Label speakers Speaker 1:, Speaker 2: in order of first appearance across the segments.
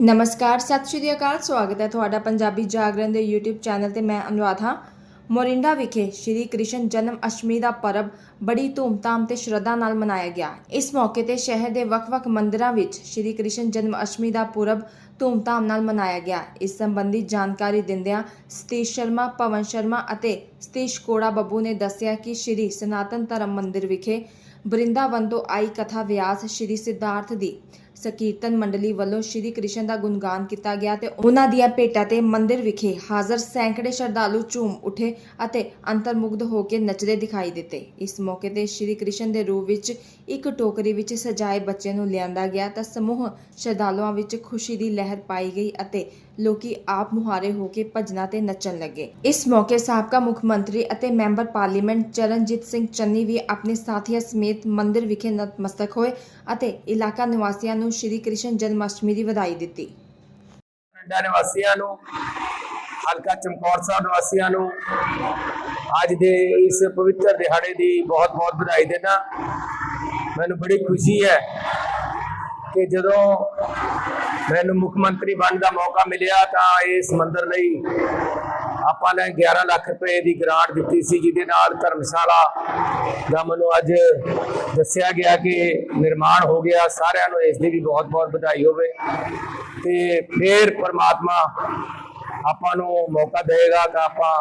Speaker 1: ਨਮਸਕਾਰ, ਸਤਿ ਸ਼੍ਰੀ ਅਕਾਲ, ਸਵਾਗਤ ਹੈ ਤੁਹਾਡਾ ਪੰਜਾਬੀ ਜਾਗਰਣ ਦੇ YouTube ਚੈਨਲ ਤੇ ਮੈਂ ਅਨੁਰਾਧ ਹਾਂ ਮੋਰਿੰਡਾ ਵਿਖੇ ਸ਼੍ਰੀ ਕ੍ਰਿਸ਼ਨ ਜਨਮ ਅਸ਼ਟਮੀ ਦਾ ਪਰਬ ਬੜੀ ਧੂਮਧਾਮ ਤੇ ਸ਼ਰਧਾ ਨਾਲ ਮਨਾਇਆ ਗਿਆ। ਇਸ ਮੌਕੇ ਤੇ ਸ਼ਹਿਰ ਦੇ ਵੱਖ-ਵੱਖ ਮੰਦਿਰਾਂ ਵਿੱਚ ਸ਼੍ਰੀ ਕ੍ਰਿਸ਼ਨ ਜਨਮ ਅਸ਼ਟਮੀ ਦਾ ਪੁਰਬ ਧੂਮਧਾਮ ਨਾਲ ਮਨਾਇਆ ਗਿਆ। ਇਸ ਸੰਬੰਧੀ ਜਾਣਕਾਰੀ ਦਿੰਦਿਆਂ ਸਤੀਸ਼ ਸ਼ਰਮਾ, ਪਵਨ ਸ਼ਰਮਾ ਅਤੇ ਸਤੀਸ਼ ਕੋੜਾ ਬੱਬੂ ਨੇ ਦੱਸਿਆ ਕਿ ਸ਼੍ਰੀ ਸਨਾਤਨ ਧਰਮ ਮੰਦਿਰ ਵਿਖੇ ਬ੍ਰਿੰਦਾਵਨ ਤੋਂ ਆਈ ਕਥਾ ਵਿਆਸ ਸ਼੍ਰੀ ਸਿਧਾਰਥ ਦੀ ਸਕੀਰਤਨ ਮੰਡਲੀ ਵੱਲੋਂ ਸ਼੍ਰੀ ਕ੍ਰਿਸ਼ਨ ਦਾ ਗੁਣਗਾਨ ਕੀਤਾ ਗਿਆ ਤੇ ਉਹਨਾਂ ਦੀਆਂ ਭੇਟਾਂ ਤੇ ਮੰਦਿਰ ਵਿਖੇ ਹਾਜ਼ਰ ਸੈਂਕੜੇ ਸ਼ਰਧਾਲੂ ਝੂਮ ਉਠੇ ਅਤੇ ਅੰਤਰਮੁਗਧ ਹੋ ਕੇ ਨੱਚਦੇ ਦਿਖਾਈ ਦਿੱਤੇ। ਇਸ ਮੌਕੇ ਤੇ ਸ਼੍ਰੀ ਕ੍ਰਿਸ਼ਨ ਦੇ ਰੂਪ ਵਿੱਚ ਇੱਕ ਟੋਕਰੀ ਵਿੱਚ ਸਜਾਏ ਬੱਚੇ ਨੂੰ ਲਿਆਂਦਾ ਗਿਆ ਤਾਂ ਸਮੂਹ ਸ਼ਰਧਾਲੂਆਂ ਵਿੱਚ ਖੁਸ਼ੀ ਦੀ ਲਹਿਰ ਪਾਈ ਗਈ ਅਤੇ ਲੋਕੀ ਆਪ ਮੁਹਾਰੇ ਹੋ ਕੇ ਭਜਨਾ ਤੇ ਨੱਚਣ ਲੱਗੇ। ਇਸ ਮੌਕੇ ਸਾਬਕਾ ਮੁੱਖ ਮੰਤਰੀ ਅਤੇ ਮੈਂਬਰ ਪਾਰਲੀਮੈਂਟ ਚਰਨਜੀਤ ਸਿੰਘ ਚੰਨੀ ਵੀ ਆਪਣੇ ਸਾਥੀਆਂ ਸਮੇਤ ਮੰਦਿਰ ਵਿਖੇ ਨਤਮਸਤਕ ਹੋਏ ਅਤੇ ਇਲਾਕਾ ਨਿਵਾਸੀਆਂ ਨੂੰ ਸ਼੍ਰੀ ਕ੍ਰਿਸ਼ਨ ਜਨਮ ਦੀ ਵਧਾਈ ਦਿੱਤੀ।
Speaker 2: ਪਿੰਡਾਂ ਨਿਵਾਸੀਆਂ ਨੂੰ, ਹਲਕਾ ਚਮਕੌਰ ਸਾਹਿਬ ਨਿਵਾਸੀਆਂ ਨੂੰ, ਅੱਜ ਦੇ ਇਸ ਪਵਿੱਤਰ ਦਿਹਾੜੇ ਦੀ ਬਹੁਤ ਬਹੁਤ ਵਧਾਈ ਦੇਣਾ ਮੈਨੂੰ ਬੜੀ ਖੁਸ਼ੀ ਹੈ ਕਿ ਜਦੋਂ ਮੈਨੂੰ ਮੁੱਖ ਮੰਤਰੀ ਬਣਨ ਦਾ ਮੌਕਾ ਮਿਲਿਆ ਤਾਂ ਇਸ ਮੰਦਿਰ ਲਈ ਆਪਾਂ ਨੇ 11 ਲੱਖ ਰੁਪਏ ਦੀ ਗ੍ਰਾਂਟ ਦਿੱਤੀ ਸੀ, ਜਿਹਦੇ ਨਾਲ ਧਰਮਸ਼ਾਲਾ ਦਾ ਮੈਨੂੰ ਅੱਜ ਦੱਸਿਆ ਗਿਆ ਕਿ ਨਿਰਮਾਣ ਹੋ ਗਿਆ। ਸਾਰਿਆਂ ਨੂੰ ਇਸ ਦੀ ਵੀ ਬਹੁਤ ਬਹੁਤ ਵਧਾਈ ਹੋਵੇ ਤੇ ਫਿਰ ਪਰਮਾਤਮਾ ਆਪਾਂ ਨੂੰ ਮੌਕਾ ਦੇਵੇਗਾ ਤਾਂ ਆਪਾਂ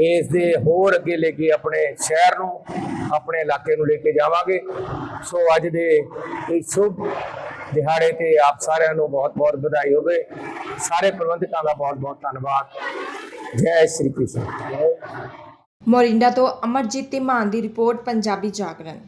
Speaker 2: ਇਸ ਦੇ ਹੋਰ ਅੱਗੇ ਲੈ ਕੇ ਆਪਣੇ ਸ਼ਹਿਰ ਨੂੰ, ਆਪਣੇ ਇਲਾਕੇ ਨੂੰ ਲੈ ਕੇ ਜਾਵਾਂਗੇ। ਸੋ ਅੱਜ ਦੇ ਇਸ ਸ਼ੁਭ ਦਿਹਾੜੇ ਤੇ ਆਪ ਸਾਰਿਆਂ ਨੂੰ ਬਹੁਤ ਬਹੁਤ ਵਧਾਈ ਹੋਵੇ। ਸਾਰੇ ਪ੍ਰਬੰਧਕਾਂ ਦਾ ਬਹੁਤ ਬਹੁਤ ਧੰਨਵਾਦ। ਜੈ ਸ਼੍ਰੀ ਕ੍ਰਿਸ਼ਨ।
Speaker 1: ਮੋਰਿੰਡਾ ਤੋਂ ਅਮਰਜੀਤ ਧੀਮਾਨ ਦੀ ਰਿਪੋਰਟ ਪੰਜਾਬੀ ਜਾਗਰਣ।